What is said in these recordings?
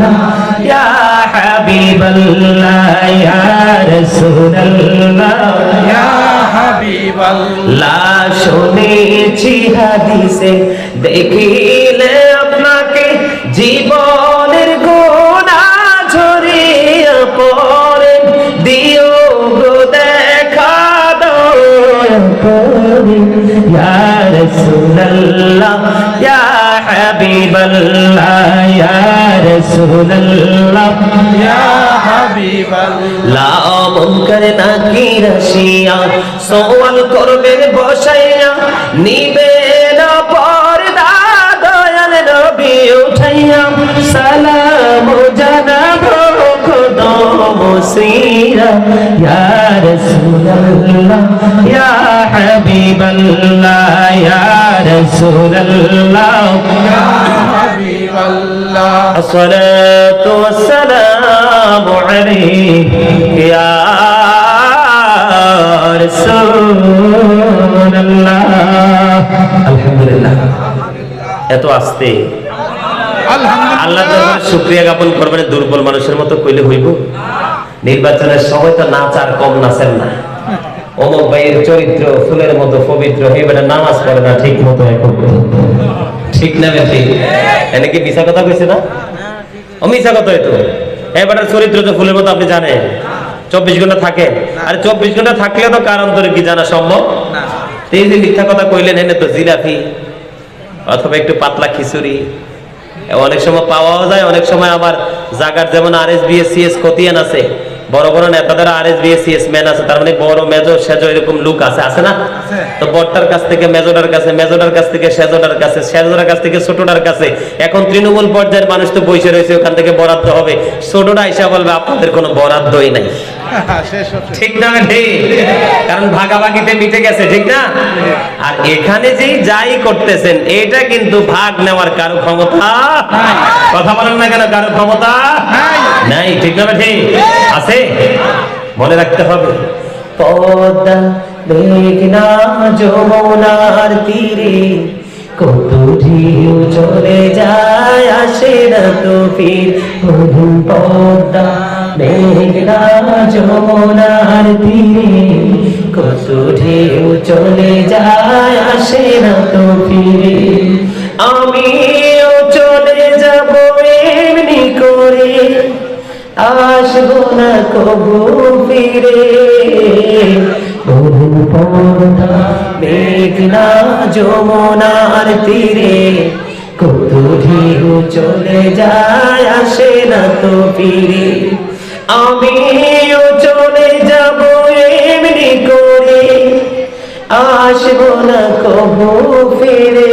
আল্লাহ ইয়া হাবিবাল্লাহ ইয়া রাসূলুল্লাহ ইয়া হাবিবাল্লাহ লা শুনেছি হাদিসে দেখিলে আপনাকে জীবনের গোনা ঝরিয়ে পড়ে দিও গো দেখা দয়া করে রাসূলুল্লাহ হাবিবাল্লাহ। লা মুনকার নাকির আসিয়া সওয়াল করবেন বসাইয়া নিবে না পর্দা দয়াল নবী উঠাইয়া সালাম জানাব কদম সিরা ইয়া রাসূলুল্লাহ ইয়া হাবিবাল্লাহ ইয়া রাসূলুল্লাহ। الصلاة والسلام عليك يا رسول الله الحمد لله এত আসতে আলহামদুলিল্লাহ আল্লাহ দরবারে শুকরিয়া জ্ঞাপন করবেন দুর্বল মানুষের মতো কইলে হইব নির্বাচনের সময় তো নাচ আর কম নাচেন না অমুক ভাইয়ের চরিত্র ফুলের মতো পবিত্র হয়ে বেটা নামাজ পড়ে না ঠিক মতো এখন ঠিক না বেশি এনে কি মিশা কথা কইছে না? ও মিশা কথা হয়তো এবারে চরিত্র তো ফুলের মতো আপনি জানেন চব্বিশ ঘণ্টা থাকে। আর চব্বিশ ঘণ্টা থাকলে তো কার অন্তরে কি জানা সম্ভব? তো এই যে মিথ্যা কথা কইলেন এনে তো জিলাপি অথবা একটু পাতলা খিচুড়ি। অনেক সময় পাওয়াও যায় অনেক সময় আবার জাগার যেমন আর এস বিএস সিএস কতিয়ান আছে। বড় বড় নেতাদের আর এস বিএস সিএস ম্যান আছে তার মানে বড় মেজর সেজো এরকম লুক আছে আছে না? তো বড়টার কাছ থেকে মেজোটার কাছে মেজোটার কাছ থেকে সেজোটার কাছে সেজোটার কাছ থেকে ছোটটার কাছে। এখন তৃণমূল পর্যায়ের মানুষ তো বসে রয়েছে ওখান থেকে বরাদ্দ হবে। ছোটটা এসে বলবে আপনাদের কোনো বরাদ্দই নাই। ঠিক না ঠিক কারণ ভাগাভাগিতে মিটে গেছে ঠিক না? আর এখানে যেই যাই করতেছেন এটা কিন্তু ভাগ নেওয়ার কারও ক্ষমতা কথা বলেন না কেন কারও ক্ষমতা নাই। ঠিক না ঠিক আছে? মনে রাখতে হবে। পদ্মা মেঘনা যমুনার তীরে কত ঢেউ চলে যায় আসে না তো ফির পদ্মা মেঘনা যমুনার তীরে কত ঢেউ চলে যায় আসে না তো ফিরে আমিও চলে যাব এমনি করে আসব না কবু ফিরে মেঘনা যমুনার তীরে কত ঢেউ চলে যায় আসে না তো ফিরে আমিও চলে যাব এমনি করে। আসব না কবু ফিরে।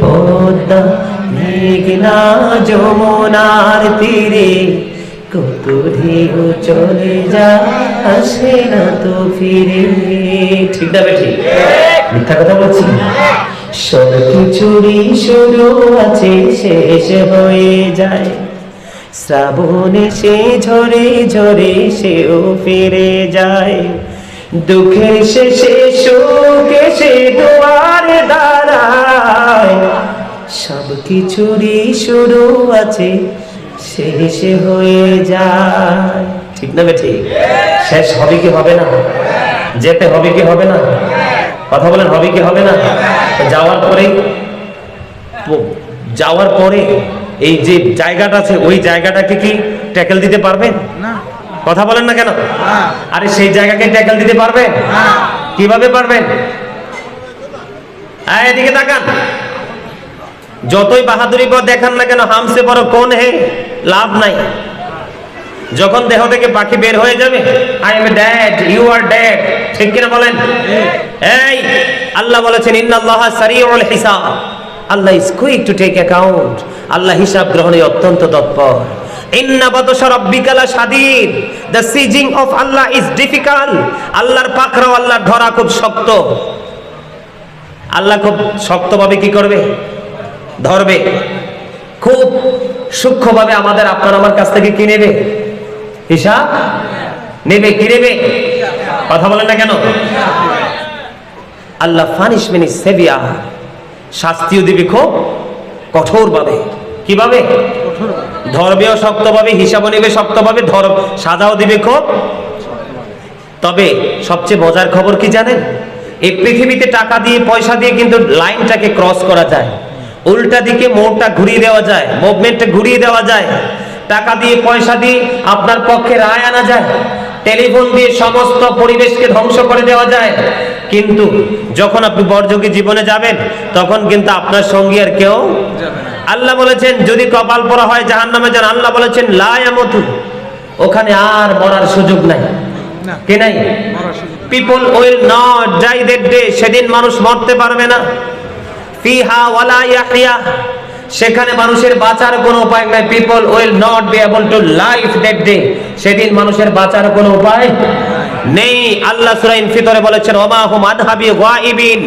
পদ্মা মেঘনা যমুনার তীরে। কত ঢেউ চলে যায় আসে না তো ফিরে। ঠিক না বেঠি? মিথ্যা কথা বলছি সব কিছুরই শুরু আছে, শেষ হয়ে যায়। শ্রাবণে সে ঝরে ঝরে সেও ফিরে যায়। দুঃখের সে সুখে সে দুয়ারে দাঁড়ায়। সব কিছুরই শুরু আছে, শেষ হয়ে যায়। ঠিক না বে ঠিক শেষ হবে কি হবে না? যেতে হবে কি হবে না? কথা বলেন, হবে কি হবে না? যাওয়ার পরে যাওয়ার পরে এই যে জায়গাটা আছে ওই জায়গাটাকে কি ট্যাকেল দিতে পারবেন না। কথা বলেন না কেন? আরে সেই জায়গাকে ট্যাকেল দিতে পারবেন না। কীভাবে পারবেন এদিকে তাকান। যতই বাহাদুরি পর দেখান না কেন হামসে বড় কোন হে লাভ নাই। যখন দেহ থেকে পাখি বের হয়ে যাবে I am dad you are dad ঠিক কিনা বলেন? এই আল্লাহ বলেছেন ইন্নাল্লাহ সারিউল হিসাব। Allah is quick to take account Allah হিসাব গ্রহণে অত্যন্ত তৎপর। আল্লাহ খুব আমাদের আপনার আমার কাছ থেকে কি নেবে? হিসাব? নেবে, কি নেবে? কথা বলেন না কেন? আল্লাহ ফানিশমেন্ট ইজ সেভিয়ার শাস্তিও দিবে খুব কঠোরভাবে। কীভাবে? ধর্মেও শক্তভাবে হিসাবও নেবে শক্তভাবে, ধর্ম সাজাও দিবে খুব। তবে সবচেয়ে মজার খবর কি জানেন? এই পৃথিবীতে টাকা দিয়ে, পয়সা দিয়ে কিন্তু লাইনটাকে ক্রস করা যায়। উল্টা দিকে মোড়টা ঘুরিয়ে দেওয়া যায় মুভমেন্টটা ঘুরিয়ে দেওয়া যায়। টাকা দিয়ে, পয়সা দিয়ে আপনার পক্ষে রায় আনা যায়। টেলিফোন দিয়ে সমস্ত পরিবেশকে ধ্বংস করে দেওয়া যায়। কিন্তু যখন আপনি বর্জকে জীবনে যাবেন তখন কিন্তু আপনার সঙ্গী আর কেউ আল্লাহ বলেছেন যদি কপাল পরা হয় জাহান নামে যান আল্লাহ বলেছেন লায়ামতু ওখানে আর মরার সুযোগ নাই। কে নাই? People will not die that day সেদিন মানুষ মরতে পারবে না। ফিহা ওয়ালা ইয়াহইয়া। সেখানে মানুষের বাঁচার কোনো উপায় নাই। People will not be able to life that day সেদিন মানুষের বাঁচার কোনো উপায় নেই। আল্লাহ সূরা ইনফিতরে বলেছেন, ওমা হুম আনহাবি গায়িবিন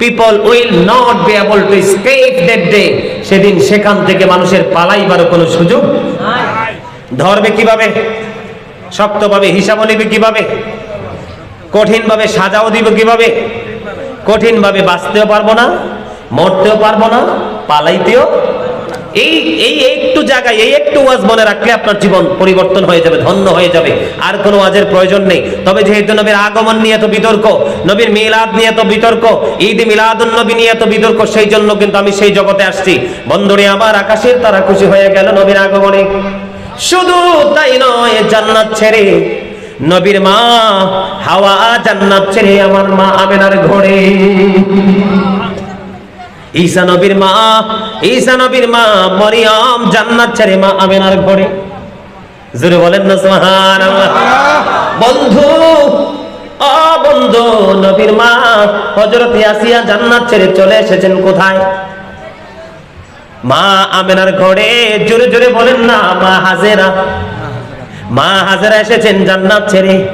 people will not be able to escape that day সেদিন সেখান থেকে মানুষের পালাইবার কোনো সুযোগ ধরবে কীভাবে? শক্তভাবে হিসাবও নেবে কীভাবে? কঠিনভাবে সাজাও দিব কীভাবে? কঠিনভাবে বাঁচতেও পারব না, মরতেও পারব না, পালাইতেও এই এই একটু জায়গায়, এই একটু ওয়াজ মনে রাখলে আপনার জীবন পরিবর্তন হয়ে যাবে, ধন্য হয়ে যাবে। আর কোনো ওয়াজের প্রয়োজন নেই। তবে যেহেতু নবীর আগমন নিয়ে এত বিতর্ক, নবীর মিলাদ নিয়ে এত বিতর্ক, ঈদ মিলাদুন নবী নিয়ে এত বিতর্ক সেই জন্য কিন্তু আমি সেই জগতে আসছি। বন্ধুরে, আমার আকাশের তারা খুশি হয়ে গেল নবীর আগমনে। শুধু তাই নয়, জান্নাত ছেড়ে নবীর মা হাওয়া জান্নাত ছেড়ে আমার মা আমেনার ঘরে। ঈসা নবীর মা, ঈসা নবীর মা মরিয়ম জান্নাত ছেড়ে মা আমেনার ঘরে। জোরে বলেন না, সুবহানাল্লাহ। বন্ধু ও বন্ধু নবীর মা, হযরত ইয়াসিয়া জান্নাত ছেড়ে চলে এসেছেন কোথায়? মা আমেনার ঘরে, জোরে জোরে বলেন না, মা হাজেরা। মা হাজেরা এসেছেন জান্নাত ছেড়ে।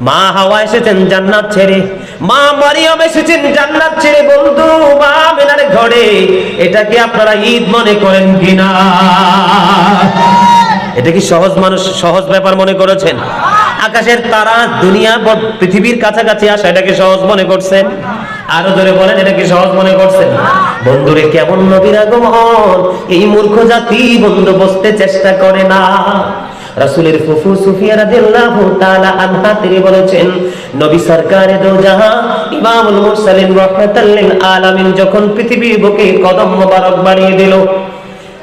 মা হাওয়া এসেছেন জান্নাত ছেড়ে। মা মারিয়াম এসেছেন জান্নাত ছেড়ে। বন্ধু, মা আমেনার ঘরে এটাকে আপনারা ঈদ মনে করেন কিনা? এটা কি সহজ মানুষ, সহজ ব্যাপার মনে করেছেন? আকাশের তারা, দুনিয়া পৃথিবীর কাছাকাছি আসা এটাকে সহজ মনে করছেন? আরও ধরে বলেন এটাকে সহজ মনে করছেন? বন্ধুরে, কেমন নবীর আগমন এই মূর্খ জাতি বন্ধু, বসতে চেষ্টা করে না। রাসূলের ফুফু সুফিয়া রাদিয়াল্লাহু তাআলা আনহা তিনি বলেছেন, নবী সরকারে দো জাহাঁ ইমামুল মুরসালিন রাহমাতাল লিল আলামিন যখন পৃথিবীর বুকে কদম মোবারক বাড়িয়ে দিল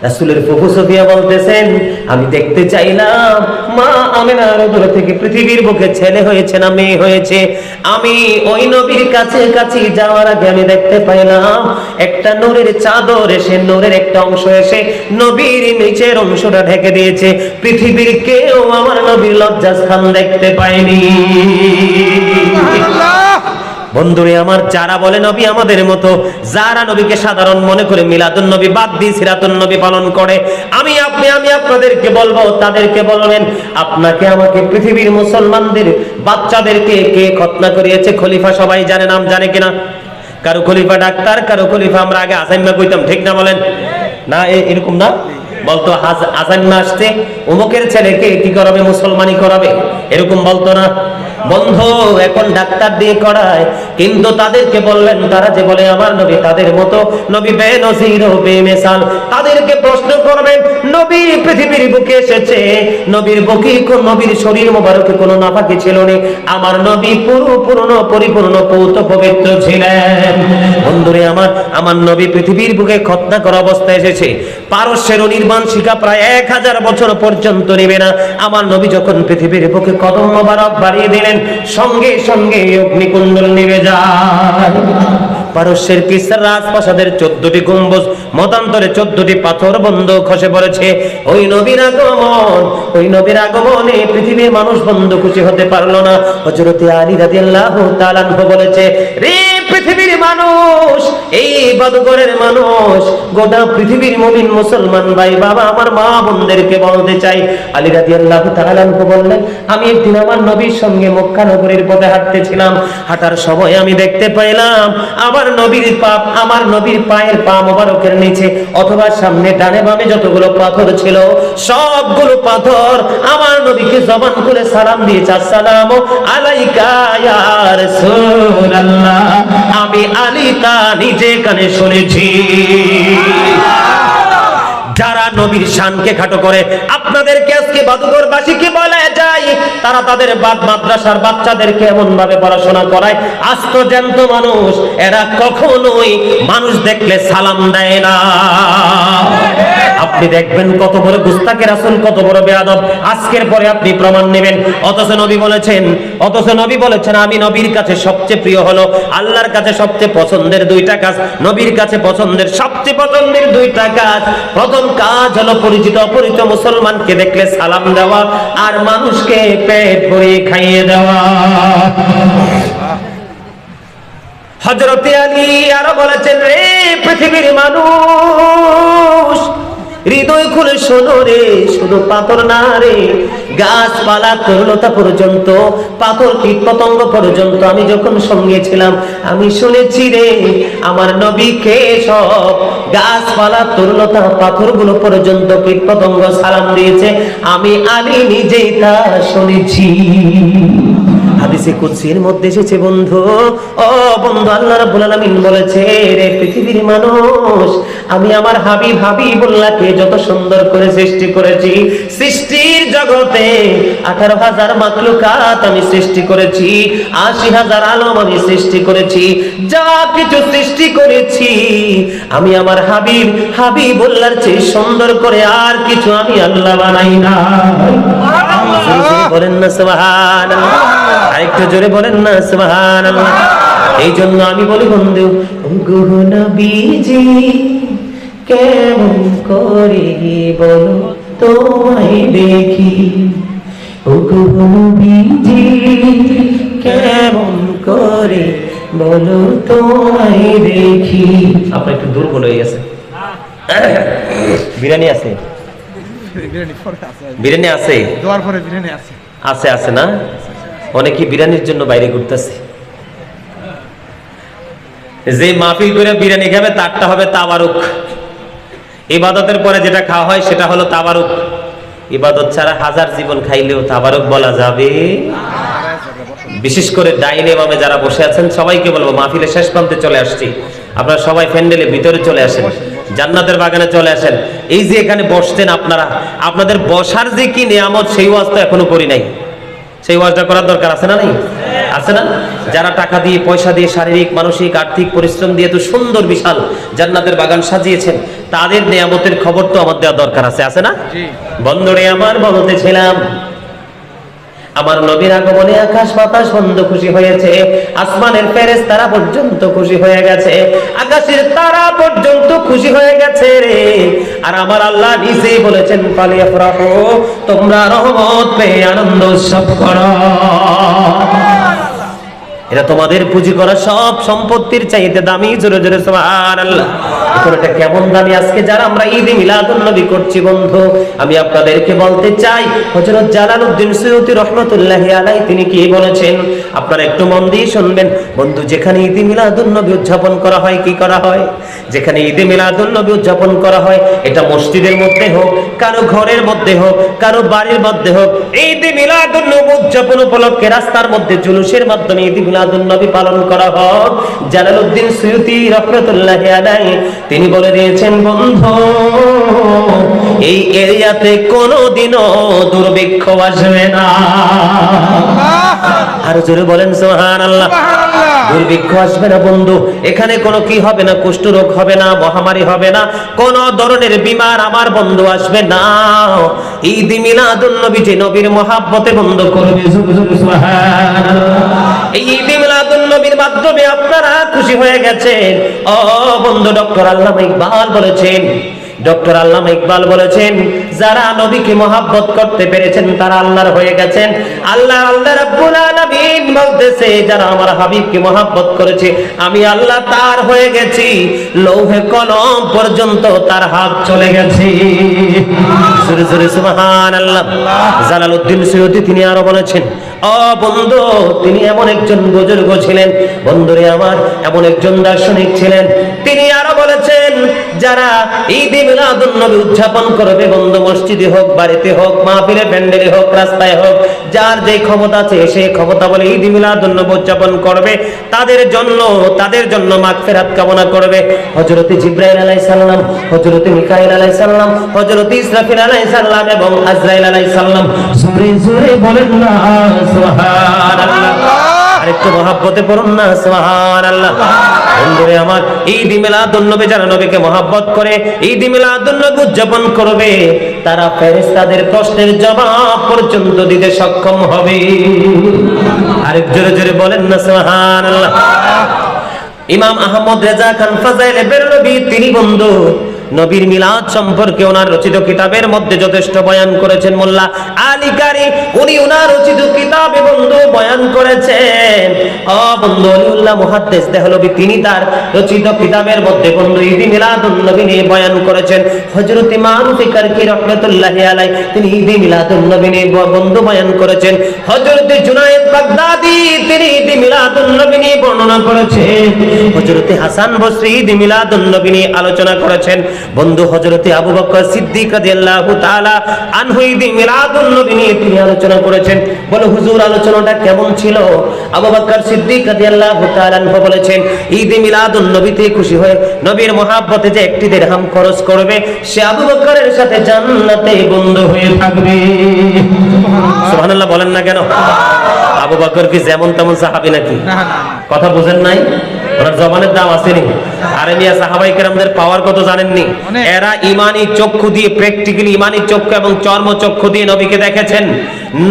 রাসূলের ফুফু সুফিয়া বলতেছেন, আমি দেখতে চাইলাম, মা আমিনার উদর থেকে পৃথিবীর বুকে ছেলে হয়েছে না মেয়ে হয়েছে। আমি ওই নবীর কাছে কাছে যাওয়ার আগে আমি দেখতে পাইলাম, একটা নূরের চাদর এসে, নূরের একটা অংশ এসে নবীর নিচের অংশটা ঢেকে দিয়েছে। পৃথিবীর কেউ আমার নবীর লজ্জাস্থান দেখতে পায়নি। বন্ধুরে আমার, যারা বলে নবী আমাদের মতো, যারা নবীকে সাধারণ মনে করে মিলাদুন নবী বাদ দিয়ে সিরাতুন নবী পালন করে, আমি আপনি, আমি আপনাদেরকে বলব, তাদেরকে বলবেন, আপনাকে আমাকে পৃথিবীর মুসলমানদের বাচ্চাদেরকে কে খতনা করিয়েছে, খলিফা সবাই জানে, নাম জানে কিনা? কারও খলিফা ডাক্তার, কারও খলিফা আমরা আগে আসাইমা কইতাম, ঠিক না বলেন? না এরকম না? বলতো আসাইমা আসতে অমুকের ছেলেকে কি করাবে মুসলমানি করাবে? এরকম বলতো না? বন্ধ, এখন ডাক্তার দিয়ে করায়। কিন্তু তাদেরকে বললেন, তারা যে বলে, আমার নবী তাদের মতো নবী বেনজির বেমিসাল। তাদেরকে প্রশ্ন করবেন, নবী, পৃথিবীর বুকে এসেছে। নবীর বুকে কোন নবীর শরীর মোবারকে কোনো নাপাকি ছিল না? আমার নবী পুরো পূর্ণ পরিপূর্ণ, পৌত, পবিত্র ছিলেন। বন্ধুরে আমার আমার নবী পৃথিবীর বুকে খতনা করা অবস্থায় এসেছে। পারস্যের নির্মাণ শিকা প্রায় এক হাজার বছর পর্যন্ত নেবে না। আমার নবী যখন পৃথিবীর বুকে কদম মোবারক বাড়িয়ে দিলেন সঙ্গে সঙ্গে অগ্নিকুণ্ডল নেমে যায়। পারস্যের কিসার রাজপ্রাসাদের চোদ্দটি গম্বুজ, মতান্তরে চোদ্দটি পাথর বন্ধ খসে পড়েছে। ওই নবীর আগমন, ওই নবীর আগমনে পৃথিবীর মানুষ বন্ধ খুশি হতে পারল না। হজরতে আলী রাদিয়াল্লাহু তাআলা বলেছে, রে পৃথিবীর মানুষ, এই বদগরের মানুষ, গোটা পৃথিবীর মুমিন মুসলমান ভাই বাবা, আমার মা বোনদেরকে বলতে চাই। আলী রাদিয়াল্লাহু তাআলা আনহু বললেন, আমি একদিন আমার নবীর সঙ্গে মক্কা নগরীর পথে হাঁটতেছিলাম। হাঁটার সময় আমি দেখতে পাইলাম আমার নবীর পা আমার নবীর পায়ের পা মোবারকের নিচে, অথবা সামনে ডানে বামে যতগুলো পাথর ছিল, সবগুলো পাথর আমার নবীকে জবান করে সালাম দিয়েছে, আসসালামু আলাইকা ইয়া রাসূলুল্লাহ। আমি আলী তা নিজে কানে শুনেছি। যারা নবীর শানকে খাটো করে আপনাদের আপনাদেরকে আজকে বাদুগরবাসীকে বলা যায়? তারা তাদের বাদ মাদ্রাসার বাচ্চাদেরকে এমন ভাবে পড়াশোনা করায় আস্ত জ্যান্ত মানুষ, এরা কখনোই মানুষ দেখলে সালাম দেয় না। আপনি দেখবেন কত বড় গুস্তাকের আসল, কত বড় বেয়াদব। আজকের পরে আপনি প্রমাণ নেবেন। অথচ নবী বলেছেন, অথচ নবী বলেছেন, আমি নবীর কাছে সবচেয়ে প্রিয় হলো আল্লাহর কাছে সবচেয়ে পছন্দের দুইটা কাজ। নবীর কাছে পছন্দের, সবচেয়ে পছন্দের দুইটা কাজ। প্রথম কাজ হলো পরিচিত অপরিচিত মুসলমানকে দেখলে সালাম দেওয়া আর মানুষকে পেট ভরিয়ে খাইয়ে দেওয়া। হজরতে আলী আরও বলেছেন, রে পৃথিবীর মানুষ হৃদয় খুলে শোনো রে, শুধু পাথর না রে। গাছপালা তরুলতা পর্যন্ত, পাথর কীট পতঙ্গ পর্যন্ত আমি যখন সঙ্গে ছিলাম, আমি শুনেছি রে, আমার নবীকে সব? গাছপালা তরুলতা পাথরগুলো পর্যন্ত কীট পতঙ্গ সালাম দিয়েছে। আমি আলী নিজেই তা শুনেছি। হাদিসে কুদসির মধ্যে এসেছে, বন্ধু। ও বন্ধু, আল্লাহ রাব্বুল আলামিন বলেছে, রে পৃথিবীর মানুষ, আমি আমার যত সুন্দর করে সৃষ্টি করেছি, সৃষ্টির জগতে আমি সৃষ্টি করেছি, আশি হাজার আলম আমি সৃষ্টি করেছি, যা কিছু সৃষ্টি করেছি, আমি আমার হাবিব হাবিবুল্লাহর চেয়ে সুন্দর করে আর কিছু আমি আল্লাহ বানাই না বলেন না সুবহান আরেকটু জোরে বলেন না সুবহান এই জন্য আমি বলি বন্ধু গুহনা বিজি কেমন করে বলো তোমায় দেখি? বিজি কেমন করে বলো তোমায় দেখি? আপনার একটু দুর্বল হয়ে গেছে। বিরিয়ানি আছে? বিরিয়ানি পরে আছে। বিরিয়ানি আছে? দোয়ার পরে বিরিয়ানি আছে। আছে আছে না? অনেকে বিরিয়ানির জন্য বাইরে ঘুরতেছে। যে মাহফিল করে বিরিয়ানি খাবে তারটা হবে তাবারুক। ইবাদতের পরে যেটা খাওয়া হয় সেটা হলো তাবারুক। ইবাদত ছাড়া হাজার জীবন খাইলেও তাবারুক বলা যাবে। বিশেষ করে ডাইনে বামে যারা বসে আছেন সবাইকে বলব মাহফিলের শেষ প্রান্তে চলে আসছি। আপনারা সবাই প্যান্ডেলে ভিতরে চলে আসেন। জান্নাতের বাগানে চলে আসেন। এই যে এখানে বসতেন আপনারা আপনাদের বসার যে কি নিয়ামত সেই ওয়াজ তো এখনও করি নাই। সেই ওয়াজটা করার দরকার আছে না নেই? আছে না? যারা টাকা দিয়ে পয়সা দিয়ে শারীরিক মানসিক আর্থিক পরিশ্রম দিয়ে তো সুন্দর বিশাল জান্নাতের বাগান সাজিয়েছেন তাদের নিয়ামতের খবর তো আমার দেওয়া দরকার আছে আছে না? বন্ধুরে আমার বলতেছিলাম আমার নবীর আগমনে আকাশ বাতাস বন্ধ খুশি হয়েছে। আসমানের ফেরেস তারা পর্যন্ত খুশি হয়ে গেছে। আকাশের তারা পর্যন্ত খুশি হয়ে গেছে রে। আর আমার আল্লাহ নিজেই বলেছেন পালিয়া তোমরা রহমত পেয়ে আনন্দ উৎসব করো। এটা তোমাদের পুঁজি করা সব সম্পত্তির চাইতে দামি, জোরে জোরে সুবহানাল্লাহ। এটা কেমন দামি? আজকে যারা আমরা ঈদ মিলাদুন করছি, বন্ধু, আমি আপনাদেরকে বলতে চাই, হযরত জালালউদ্দিন সৈয়দী রহমাতুল্লাহি আলাই তিনি কি বলেছেন? আপনারা একটু মন দিয়ে শুনবেন। বন্ধু, যেখানে ঈদ মিলাদুন উদযাপন করা হয়, কি করা হয়? যেখানে ঈদ মিলাদুন উদযাপন করা হয়, এটা মসজিদের মধ্যে হোক, কারও ঘরের মধ্যে হোক, কারও বাড়ির মধ্যে হোক, ঈদ মিলাদুন উদযাপন উপলক্ষে রাস্তার মধ্যে জুলুসের মাধ্যমে ঈদ নবী পালন করা হোক। জালালউদ্দিন সুয়ুতি রহমতুল্লাহ আলাই তিনি বলে দিয়েছেন, বন্ধু, এই এরিয়াতে কোনোদিনও দুর্ভিক্ষ আসবে না। আর জোরে বলেন সুবহানাল্লাহ। দুর্ভিক্ষ আসবে না বন্ধু। এখানে কোনো কি হবে না কুষ্ঠ রোগ হবে না মহামারী হবে না কোন ধরনের বিমার আমার বন্ধু আসবে না। ঈদ মিলাদুন নবী যে নবীর মহাব্বতে বন্ধ করবে। এই ঈদ মিলাদুন নবীর মাধ্যমে আপনারা খুশি হয়ে গেছেন। ও বন্ধু ডক্টর আল্লামা ইকবাল বলেছেন ডক্টর আল্লামা ইকবাল বলেছেন, যারা নবীকে মহাব্বত করতে পেরেছেন, তারা আল্লাহর হয়ে গেছেন। আল্লাহ আল্লাহ রাব্বুল আলামিন বলতেছে, যারা আমার হাবিবকে মহাব্বত করেছে, আমি আল্লাহ তার হয়ে গেছি। লৌহে কলম পর্যন্ত তার হাত চলে গেছে। জোরে জোরে, সুবহানাল্লাহ। জালালউদ্দিন সৈয়দী তিনি আরও বলেছেন ও বন্ধু, তিনি এমন একজন বুজুর্গ ছিলেন। বন্ধুরে আমার, এমন একজন দার্শনিক ছিলেন। তিনি আরও বলেছেন যারা ঈদ মিলাদুন নবী উদযাপন করবে, বন্ধু মসজিদে হোক, বাড়িতে হোক, মাহফিলে, প্যান্ডেলে হোক, রাস্তায় হোক, যার যে ক্ষমতা আছে সেই ক্ষমতা বলে ঈদ মিলাদুন নবী উদযাপন করবে। তাদের জন্য তাদের জন্য মাগফিরাত কামনা করবে। হযরত জিব্রাইল আলাইহিস সালাম, হযরত মিকাইল আলাইহিস সালাম, হযরত ইসরাফিল আলাইহিস সালাম এবং আজরাইল আলাইহিস সালাম। জোরে জোরে বলেন না, সুবহানাল্লাহ। আরেকটু মহাব্বতে পড়ুন না, সুবহানাল্লাহ। বন্ধুরে আমার নবী, যারা নবীকে মহাব্বত করে নবী উদযাপন করবে, তারা ফেরেশতাদের প্রশ্নের জবাব পর্যন্ত দিতে সক্ষম হবে। আরেক জোরে জোরে বলেন না, সুবহানাল্লাহ। ইমাম আহমদ রেজা খান ফাজাইলে বেরলবি তিনি বন্ধু নবীর মিলাদ সম্পর্কে ওনার রচিত কিতাবের মধ্যে যথেষ্ট বয়ান করেছেন মোল্লা আলী কারি। উনি ওনার রচিত কিতাবে বন্ধু বয়ান করেছেন। ও বন্ধু অলিউল্লাহ মুহাদ্দিস দেহলবি তিনি তার রচিত কিতাবের মধ্যে বন্ধু ঈদি মিলাদুন নবী নিয়ে বয়ান করেছেন। হযরত মারুফি কারকি রাহমাতুল্লাহি আলাই তিনি ঈদি মিলাদুন নবী নিয়ে বন্ধু বয়ান করেছেন। হযরত জুনায়েদ বাগদাদি, তিনি ঈদি মিলাদুন নবী নিয়ে বর্ণনা করেছেন। হযরত হাসান বসরি ঈদি মিলাদুন নবী নিয়ে আলোচনা করেছেন। বন্ধু হযরত আবু বকর সিদ্দিক রাদিয়াল্লাহু তাআলা মিলাদুন নবী নিয়ে তিনি আলোচনা করেছেন। বলে হুজুর আলোচনাটা কেমন ছিল? আবু বকর সিদ্দিক রাদিয়াল্লাহু তাআলা আনহু বলেছেন ঈদে মিলাদুন নবীতে খুশি হয়ে নবীর মহাব্বতে যে একটি দিরহাম খরচ করবে সে আবু বকরের সাথে জান্নাতে বন্ধু হয়ে থাকবে। সুবহানাল্লাহ বলেন না কেন? আবু বকর কি যেমন তেমন সাহাবী নাকি? কথা বুঝেন নাই? ওনার জবানের দাম আসেনি। আরে মিয়া সাহাবাই কেরামদের পাওয়ার কত জানেননি? এরা ইমানি চক্ষু দিয়ে প্র্যাকটিক্যালি ইমানি চক্ষু এবং চর্ম চক্ষু দিয়ে নবীকে দেখেছেন।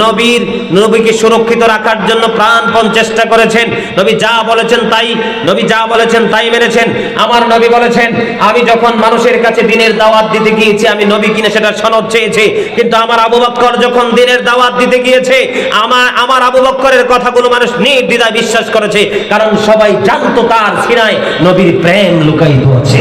নবীর, নবীকে সুরক্ষিত রাখার জন্য প্রাণপণ চেষ্টা করেছেন। নবী যা বলেছেন তাই, নবী যা বলেছেন তাই মেনেছেন। আমার নবী বলেছেন, আমি যখন মানুষের কাছে দিনের দাওয়াত দিতে গিয়েছি, আমি নবী কিনে সেটা সনদ চেয়েছি। কিন্তু আমার আবু বক্কর যখন দিনের দাওয়াত দিতে গিয়েছে, আমার আমার আবু বক্করের কথাগুলো মানুষ নির্দ্বিধায় বিশ্বাস করেছে। কারণ সবাই জানতো তার সিনায় নবীর প্রেম লুকায়িত আছে।